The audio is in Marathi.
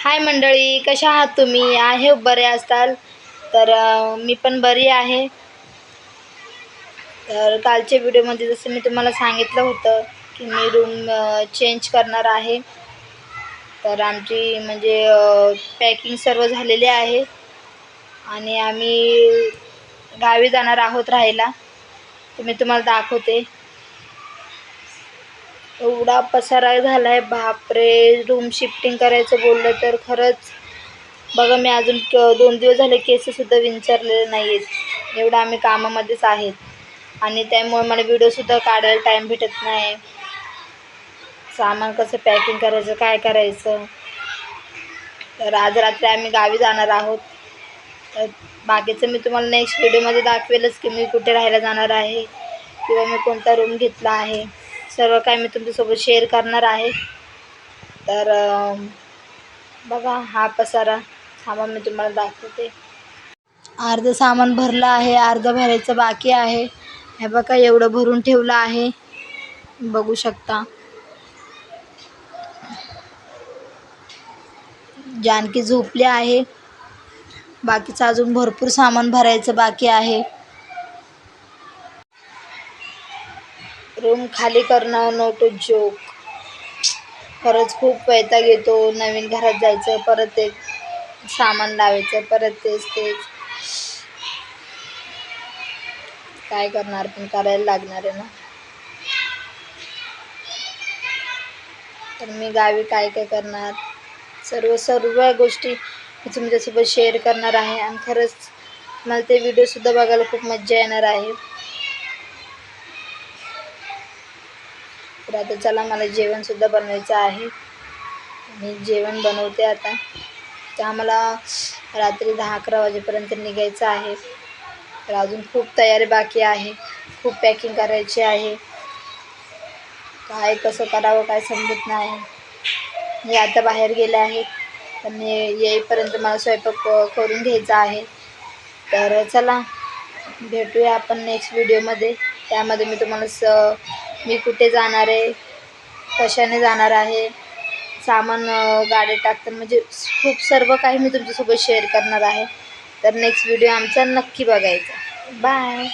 हाय मंडळी कशा आहात तुम्ही? आहे बरे असताल तर मी पण बरी आहे. तर कालच्या व्हिडिओमध्ये जसं मी तुम्हाला सांगितलं होतं की मी रूम चेंज करणार आहे. तर आमची म्हणजे पॅकिंग सर्व झालेली आहे. आणि आम्ही गावी जाणार आहोत राहायला. तर मी तुम्हाला दाखवते. एवढा पसारा झाला आहे बापरे! रूम शिफ्टिंग करायचं बोललं तर खरंच. बघा मी अजून क दोन दिवस झाले केससुद्धा विंचरलेले नाही आहेत एवढं आम्ही कामामध्येच आहेत. आणि त्यामुळे मला व्हिडिओसुद्धा काढायला टाईम भेटत नाही. सामान कसं पॅकिंग करायचं काय करायचं? तर आज रात्री आम्ही गावी जाणार आहोत. तर बाकीचं मी तुम्हाला नेक्स्ट व्हिडिओमध्ये दाखवेलच की मी कुठे राहायला जाणार आहे किंवा मी कोणता रूम घेतला आहे. सर्व काय मी तुमच्यासोबत शेअर करणार आहे. तर बघा हा पसारा सामान मी तुम्हाला दाखवते. अर्धं सामान भरलं आहे अर्धं भरायचं बाकी आहे. हे बघा एवढं भरून ठेवलं आहे. बघू शकता. जानकी झोपली आहे. बाकीचं अजून भरपूर सामान भरायचं बाकी आहे. रूम खाली करणं नोट जोक खरंच खूप वैताग येतो नवीन घरात जायचं परत ते सामान लावायचं परत तेच तेच. काय करणार पण करायला लागणार आहे ना. तर मी गावी काय काय करणार? सर्व सर्व गोष्टी मी तुमच्यासोबत शेअर करणार आहे आणि खरंच मला ते व्हिडिओसुद्धा बघायला खूप मजा येणार आहे. तर आता चला मला जेवणसुद्धा बनवायचं आहे. मी जेवण बनवते आता. तर आम्हाला रात्री दहा अकरा वाजेपर्यंत निघायचं आहे. तर अजून खूप तयारी बाकी आहे. खूप पॅकिंग करायची आहे. काय कसं करावं काय समजत नाही. मी आता बाहेर गेले आहेत मी येईपर्यंत मला स्वयंपाक करून घ्यायचा आहे. तर चला भेटूया आपण नेक्स्ट व्हिडिओमध्ये त्यामध्ये मी तुम्हाला स मी कुठे जाणार आहे? कशाने जाणार आहे? सामान गाडी गाडीत टाकताना म्हणजे खूप सर्व काही मी तुमच्यासोबत शेअर करणार आहे. तर नेक्स्ट व्हिडिओ आमचा नक्की बघायचा. बाय